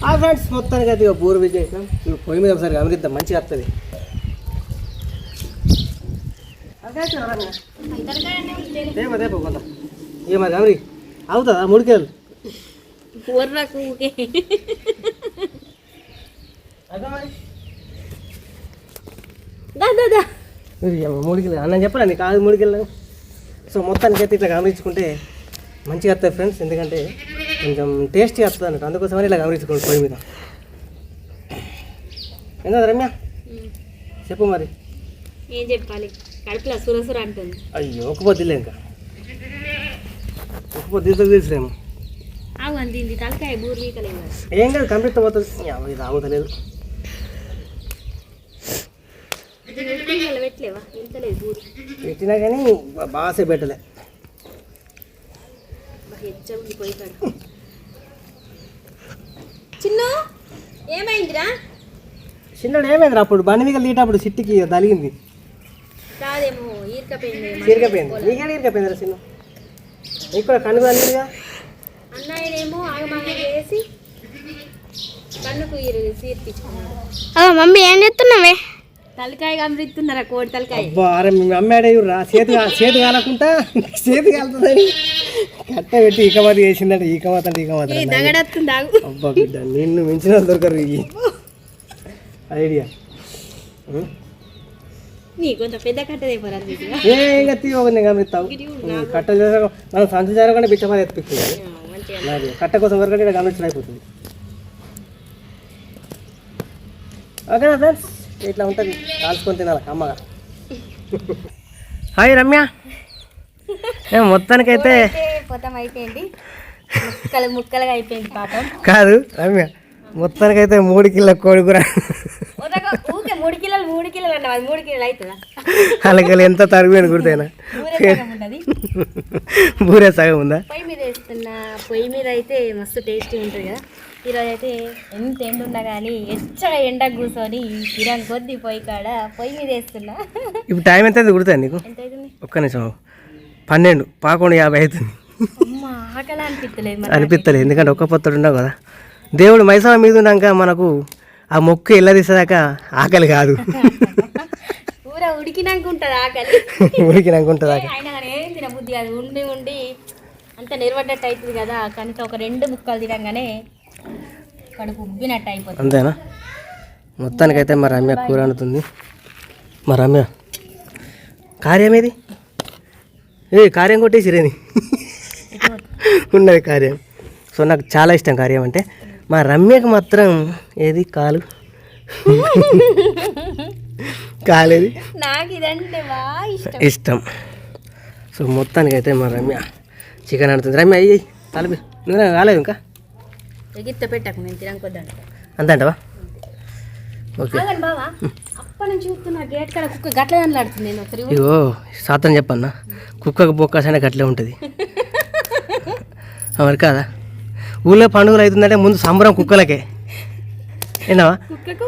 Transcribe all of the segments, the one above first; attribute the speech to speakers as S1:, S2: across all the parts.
S1: ఆ ఫ్రెండ్స్ మొత్తానికి అయితే బోర్ బూరు ఇప్పుడు పొయ్యి మీద ఒకసారి గమనిద్దాం మంచిగా వస్తుంది ఏమో రేపు కొంత అవుతుందా ముడికెళ్ళు
S2: ఊర్రకు
S1: అన్న చెప్పరా నీకు? కాదు మూడికి సో మొత్తానికి అయితే ఇట్లా గమనించుకుంటే మంచిగా వస్తాయి ఫ్రెండ్స్ ఎందుకంటే కొంచెం టేస్టీ వస్తుంది అన్నట్టు అందుకోసమని ఇలా గమనించుకోండి పొయ్యి మీద. ఏందా రమ్య? చెప్పు మరి.
S2: ఏం చెప్పాలి? కడుపులో సురసుర అంటుంది.
S1: అయ్యో ఒక పొద్దులే ఇంకా. ఒక పొద్దు తెలుసులేము
S2: అందింది తలకాయ బూర్వీకలేదు
S1: ఏం కాదు కంప్లీట్ పోతుంది.
S2: ఇంతలేదు బూరి.
S1: పెట్టినా కానీ బాగా పెట్టలే
S2: హెచ్చ ఉంది పోయి కాడ చిన్ను ఏమైందిరా?
S1: చిన్నడు ఏమైంది అప్పుడు? బండి మీద లీటప్పుడు సిట్టికి తలిగింది
S2: కాదేమో ఈరకపోయింది
S1: చీరకపోయింది నీకేడ ఇరకపోయింది చిన్న? నీకు కూడా కన్ను తల్లిగా
S2: అన్నయ్యనేమో ఆగమాగం చేసి కన్నుకు ఈరు సీర్పించుకున్నాడు
S3: అదో మమ్మీ ఏం చేస్తున్నావే?
S2: తలకాయ గమరిస్తున్నారా కోడి తలకాయ?
S1: అబ్బా అరే మీ అమ్మాడే రా. చేతి చేతి కాలకుండా చేతి కాలుతుందని. కట్ట పెట్టి ఈకమాత చేసిందంటే ఈకమాత అంటే ఈకమాత
S2: ఈ దగడత్తుంది ఆగు
S1: అబ్బా బిడ్డ నిన్ను మించిన దొరకరు ఈ ఐడియా. ఏం గమనిస్తావు కట్ట చేసాక మనం సంచి జరగకుండా బిచ్చమారి ఎత్తిపిస్తుంది
S2: మంచిగా
S1: నాది కట్ట కోసం వరకు ఇక్కడ గమనించడం అయిపోతుంది. ఓకేనా ఫ్రెండ్స్ ఇట్లా ఉంటుంది. కాల్చుకొని తినాలి అమ్మగా హాయ్ రమ్య. మొత్తానికైతే
S2: పొతం అయిపోయింది. ముక్కలు ముక్కలుగా అయిపోయింది పాపం.
S1: కాదు రమ్య మొత్తానికైతే మూడు కిలో కోడి కూర.
S2: ఊరగా ఊకే మూడు కిలోలు మూడు కిలోలు అన్న అది మూడు కిలోలు అవుతుందా?
S1: అలాగే ఎంత
S2: సగం ఉన్నది.
S1: బూరే సగం ఉందా?
S2: పొయ్యి మీద వేస్తున్నా పొయ్యి మీద అయితే మస్తు టేస్టీ ఉంటుంది కదా. ఈరోజు అయితే ఎంత ఎండ ఉన్నా కానీ ఎచ్చగా ఎండ కూర్చొని కిరాన్ కొద్ది పొయ్యి కాడ పొయ్యి మీద వేస్తున్నా.
S1: ఇప్పుడు టైం ఎంత గుర్తుంది నీకు? ఒక్క నిమిషం. పన్నెండు పదకొండు యాభై అవుతుంది
S2: అనిపిస్తలేదు
S1: ఎందుకంటే ఒక్క పొత్తుడు ఉండవు కదా. దేవుడు మైసమ్మ మీద ఉన్నాక మనకు ఆ మొక్కు ఎల్లదీసేదాకా ఆకలి కాదు.
S2: ఉడికినాక ఉంటుంది ఆకలి.
S1: ఉడికినాక ఉంటుంది ఆకలి.
S2: అయినా కానీ ఏం తినబుద్ధి అది ఉండి ఉండి అంత నిలబడ్డట్టు అవుతుంది కదా కనీసం ఒక రెండు ముక్కలు తినగానే కడుపు ఉబ్బినట్టు అయిపోతుంది.
S1: అంతేనా? మొత్తానికైతే మా రమ్య కూర వండుతుంది. మా రమ్య కార్యం ఏది? ఏ కార్యం కొట్టేసిరేని ఉన్నది కార్యం. సో నాకు చాలా ఇష్టం కార్యం అంటే. మా రమ్యకు మాత్రం ఏది? కాలు. కాలేది?
S2: నాకు ఇదంటే బాగా ఇష్టం.
S1: సో మొత్తానికైతే మా రమ్య చికెన్ ఆడుతుంది. రమ్య అయ్యి తలపి. నువ్వు కాలేదు ఇంకా?
S2: పెట్టకు నేను తినకొద్దాను
S1: అంతే అంటవా ఓకే.
S2: ఆగండి బావా. అప్పటి నుంచి చూస్తున్నా గేట్ కాడ కుక్క గట్ల నేను
S1: ఇగో చెప్పన్నా. కుక్కకు బొక్కసైనా గట్లే ఉంటుంది. మరి కాదా? ఊళ్ళో పండుగలు అవుతుందంటే ముందు సంబరం కుక్కలకే. ఏనావా
S2: కుక్కకు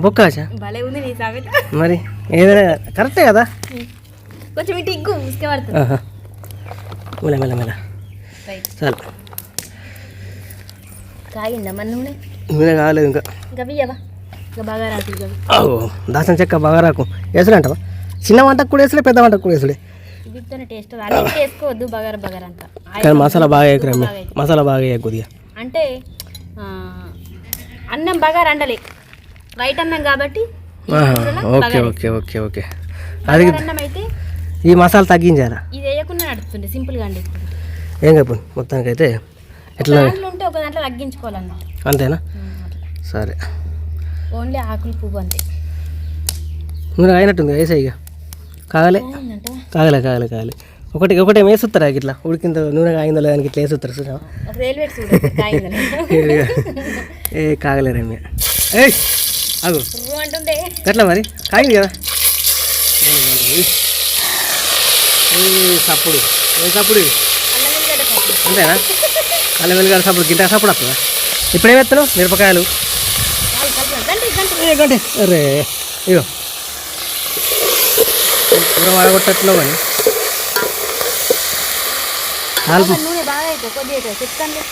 S1: బొక్కాచా
S2: భలే ఉంది నీ సామెత.
S1: మరి ఏదైనా కరెక్టే కదా?
S2: కొంచెం ఇటు ఉసుకే పడుతుంది.
S1: చాలు.
S2: కాగిందా మన నూనె?
S1: నూనె కాలేదు ఇంకా.
S2: ఇంకా బియ్యవా? బాగా
S1: దాసం చెక్క బాగా రాకు. వేసుడే అంటావా చిన్న వంటకు కూడా వేసుడే పెద్ద వంటకు కూడా
S2: అంతా
S1: కానీ మసాలా బాగా వేయకు రమ్య. మసాలా బాగా వేయ కొద్దిగా.
S2: అంటే అన్నం బగార అండలే వైట్ అన్నం కాబట్టి
S1: ఓకే ఓకే ఓకే ఓకే. అది ఈ మసాలా తగ్గించారా?
S2: ఇది వేయకుండా నడుస్తుంది సింపుల్గా అండి
S1: ఏం చెప్పు మొత్తానికైతే ఎట్లా
S2: ఉంటే ఒక దాంట్లో తగ్గించుకోవాలన్నమాట
S1: అంతేనా? సరే.
S2: ఓన్లీ ఆకులు పువ్వు అంతే.
S1: నూనె అయినట్టుంది వేసే ఇక. కాగలే? కాగలే కాగలే కాగలే. ఒకటి ఒకటి వేసుతారా ఇట్లా. ఉడికిందో నూనె కాగిందో లేదని ఇట్లా వేసుతారు
S2: కాయిందని
S1: ఏ కాగలే రమ్య. ఏ అగు ఎట్లా మరి? కాగింది కదా. సప్పుడు. ఏ సప్పుడు. అంతేనా? అల్లం వెల్లిగడ్డ సప్పుడు. గింట సప్పుడు వస్తుందా? ఇప్పుడేం ఎత్తున్నావు మిరపకాయలు.
S2: గంటి, గంటి.
S1: ఏ గంటే. అరే ఇగో. కూర వాడగొట్టట్లో
S2: చెప్తాను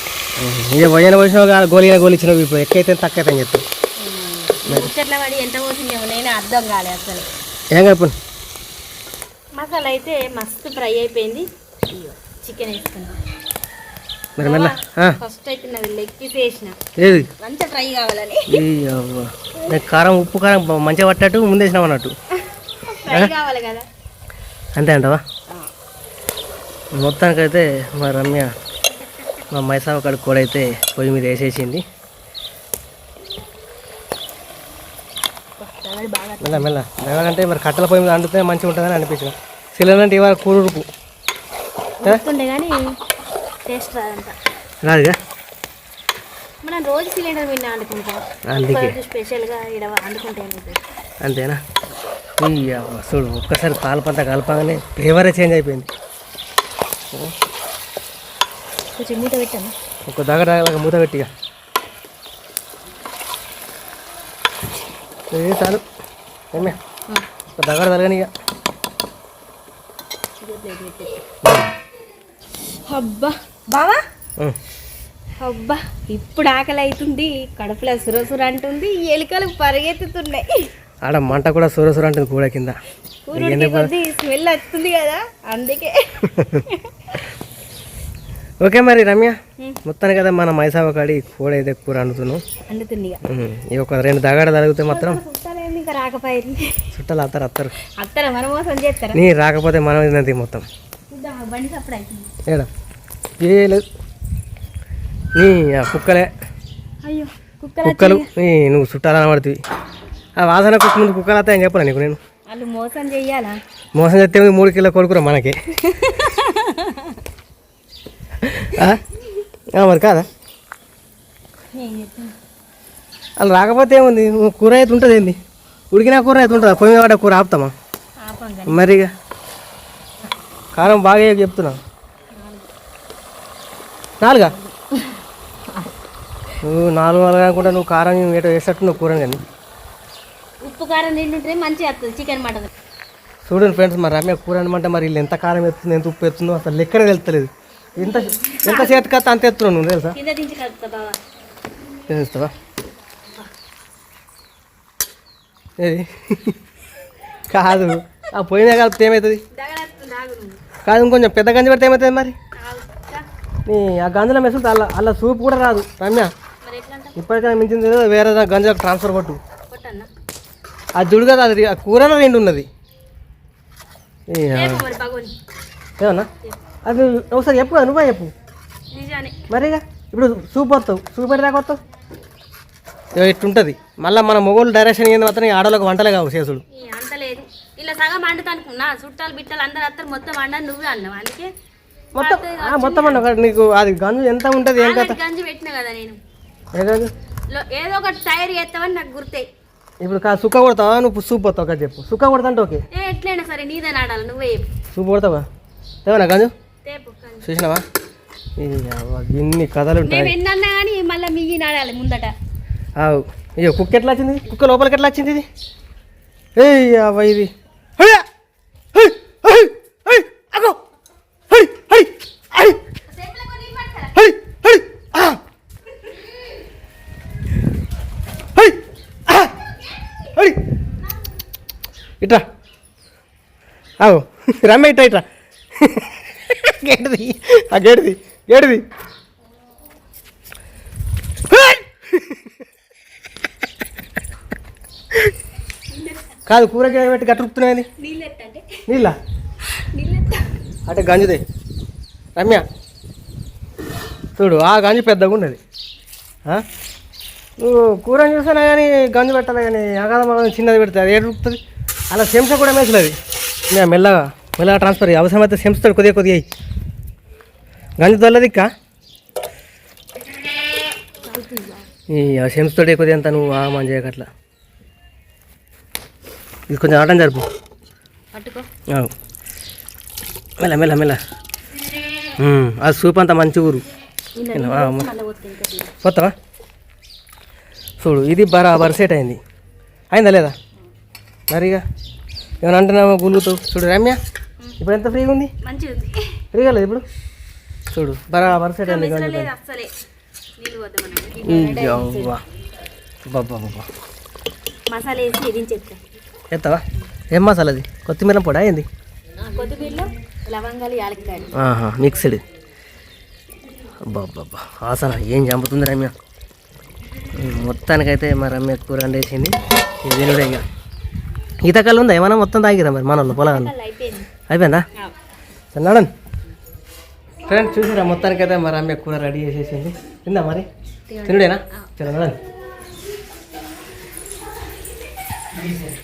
S1: ఇక భోజనం పోసిన గోలిగా గోలి ఇచ్చినవి ఇప్పుడు. ఎక్కైతే తక్కువ అని
S2: అసలు.
S1: ఏం చెప్పు
S2: మసాలా అయితే మస్తు ఫ్రై అయిపోయింది. చికెన్ వేసుకున్నాం.
S1: మరి మెల్ల
S2: ఫస్ట్ అయితే
S1: ఏది?
S2: కావాలని.
S1: నాకు కారం ఉప్పు కారం మంచిగా పట్టట్టు ముందు వేసినావు అన్నట్టు అంతే అంటావా? మొత్తానికైతే మా రమ్య మా మైసావ కడుపు కూడా అయితే పొయ్యి మీద వేసేసింది. మెల్ల మెల్ల. మెల్లగంటే మరి కట్టెల పొయ్యి మీద అండితే మంచిగా ఉంటుందని అనిపించిన. సిలిండర్ అంటే ఇవాళ కూరుపు
S2: టేస్ట్ రాదంట
S1: రాదుగా
S2: మనం రోజు సిలిండర్ మీద వండుకుంటాం స్పెషల్గా ఇక్కడ వండుకుంటే
S1: అంతేనా? ఈ చూడు ఒక్కసారి పాలపంత కలపగానే ఫ్లేవరే చేంజ్ అయిపోయింది.
S2: కొంచెం మూత పెట్టాను
S1: ఒక దగ్గర దగ్గర మూత పెట్టిగా ఏ చాలు. ఏమే ఒక దగ్గర తరగనిగా
S2: అబ్బా. బావా? అబ్బా ఇప్పుడు ఆకలి అవుతుంది కడుపులో సురసుర అంటుంది. ఎలుకలు పరిగెత్తుతున్నాయి.
S1: ఆడ మంట కూడా సూర సూర అంటుంది కూడా కింద.
S2: స్మెల్ వస్తుంది కదా అందుకే.
S1: ఓకే మరి రమ్య మొత్తానికి కదా మన మైసావ కాడి కూర అయితే కూర ఉమ్, ఈ ఒక రెండు దగాడ తగిలితే మాత్రం
S2: రాకపోయింది.
S1: చుట్టాలు అత్తారు అత్తారు.
S2: అత్తరా మన మోసం చేస్తారా?
S1: నీ రాకపోతే మనం తిన్నది మొత్తం. ఏడా? ఏ లేదు. నీ ఆ కుక్కలే.
S2: కుక్కలు
S1: నువ్వు చుట్టాలని పడుతుంది ఆ వాసన కుక్క ముందు కుక్కలు వస్తాయని చెప్పను నీకు నేను?
S2: వాళ్ళు మోసం చెయ్యాలా?
S1: మోసం చేస్తే మూడు కిలో కొడుకురా మనకి? మరి కాదా? వాళ్ళు రాకపోతే ఏముంది? నువ్వు కూర అయితే ఉంటుంది ఏంది? ఉడికినా కూర అయితే ఉంటుందా? పొయ్యి పడ్డ కూర ఆపుతామా?
S2: ఆపం కానీ.
S1: మరి ఇక కారం బాగా వేయకు చెప్తున్నా. నాలుగా? నువ్వు నాలుగు నాలుగు అనుకుంటా నువ్వు కారం ఏటో వేసేటట్టు నువ్వు కూర కానీ
S2: ఉప్పు కారం తింటుంటే మంచిగా వస్తుంది చికెన్ మటన్.
S1: చూడండి ఫ్రెండ్స్ మరి రమ్య కూర అనమాట మరి వీళ్ళు ఎంత కారం ఎత్తుందో ఎంత ఉప్పు ఎత్తుందో అసలు లెక్కనే తెలుస్తలేదు. ఎంత ఎంత చేతికి వస్తే అంత ఎత్తున్నావు నువ్వు తెలుసా? తెలుస్తావా? ఏది? కాదు. ఆ మీద కలిపితే ఏమవుతుంది? కాదు ఇంకొంచెం పెద్ద గంజి పెడితే ఏమవుతుంది మరి. నీ ఆ గంజుల మెసులు అలా అలా సూప్ కూడా రాదు రమ్య. ఇప్పటికైనా మించింది వేరే గంజలకు ట్రాన్స్ఫర్ కొట్టు. అది దుడు కదా అది ఆ కూరలో రెండు ఉన్నది. ఏమన్నా? అది ఒకసారి చెప్పు కదా, నువ్వే చెప్పు. మరిగా ఇప్పుడు సూప్ వస్తావు సూప్ ఎట్టి దాకా వస్తావు ఇట్టుంటుంది మళ్ళీ మన మొగోళ్ళు డైరెక్షన్ ఏంది మాత్రం ఆడలకు వంటలే కావు చేసుడు.
S2: ఇలా సగం వండుతా అనుకున్నా చుట్టాలు బిట్టాలు అందరు అత్తరు మొత్తం వండని నువ్వే అన్నావు. అందుకే
S1: మొత్తం మొత్తం అన్న నీకు అది గంజు ఎంత ఉంటుంది ఏం
S2: గంజి పెట్టిన కదా నేను.
S1: ఏ
S2: ఏదో ఒకటి తయారు చేస్తావని నాకు గుర్తే.
S1: ఇప్పుడు కా సుక్క కొడతావా? నువ్వు సూప్ కదా చెప్పు. సుక్క కొడతా అంటే ఓకే.
S2: ఏ ఎట్లయినా సరే నీదే నాడాలి నువ్వే.
S1: సూప్ కొడతావా? ఏమన్నా గంజు. చూసినావా? ఇన్ని కథలు ఉంటాయి.
S2: ఎన్నన్నా కానీ మళ్ళీ మియ్యి నాడాలి ముందట.
S1: ఆవు. అయ్యో కుక్క ఎట్లా వచ్చింది? కుక్క లోపలికి ఎట్లా వచ్చింది ఇది? ఏయ్ అవ్వ ఇది హయ్యా! హయ్! హయ్! హయ్! అగో! హయ్! హయ్! హయ్! హయ్! హయ్! ఆ! హయ్! ఆ! హయ్! ఇట్రా ఆవు రమ్మ ఇట్రా ఇట్రా గేటుది. ఆ గేటుది గేటుది! కాదు కూరగాయ పెట్టి
S2: నీళ్ళు ఎత్తంటే
S1: నీళ్ళ? అంటే గంజుదే. రమ్య చూడు ఆ గంజు పెద్దగా ఉన్నది? నువ్వు కూర చూసినా కానీ గంజు పెట్టాలి కానీ అగాధ చిన్నది పెడితే అది ఏడుపుతుంది అలా శంస కూడా మేసలేదు. మెల్లగా మెల్లగా ట్రాన్స్ఫర్ అయ్యి అవసరమైతే శంసతో కొద్దిగా కొద్దిగా అయ్యి గంజు తొల్లదిక్క ఈ శంసతోటి కొద్దిగా అంతా నువ్వు ఆ మంచి చేయకట్లా ఇది కొంచెం ఆటం జరుపు. మెల్ల మెల్ల మెల్ల. ఆ సూప్ అంతా మంచి ఊరు.
S2: నీళ్ళు
S1: ఆ, మ-
S2: మళ్ళీ పోతే ఇంకా తీరు.
S1: కొత్తవా చూడు ఇది బరాబర్ సెట్ అయింది. అయిందా లేదా? మరిగా? ఏమైనా అంటున్నావా గుల్లుతావు చూడు రమ్య ఇప్పుడు ఎంత ఫ్రీగా ఉంది? ఫ్రీగా లేదు ఇప్పుడు? చూడు బరాబర్ సెట్ అయింది బాబా ఎత్తావా ఏం మసాలా అది కొత్తిమీర పొడా ఏంది? మిక్స్డ్ అబ్బాబ్బా ఆసన ఏం చంపుతుంది రమ్య? మొత్తానికైతే మా రమ్య కూర వండేసింది. ఇది తినుడే ఇక. ఈతకాలు ఉందా ఏమన్నా మొత్తం తాగిరా మరి మన వాళ్ళు పొలం
S2: అయిపోయింది?
S1: సరే నడన్. ఫ్రెండ్స్ చూసిరా మొత్తానికైతే మా రమ్య కూర రెడీ చేసేసింది. తిందా మరి? తినుడేనా? నడన్.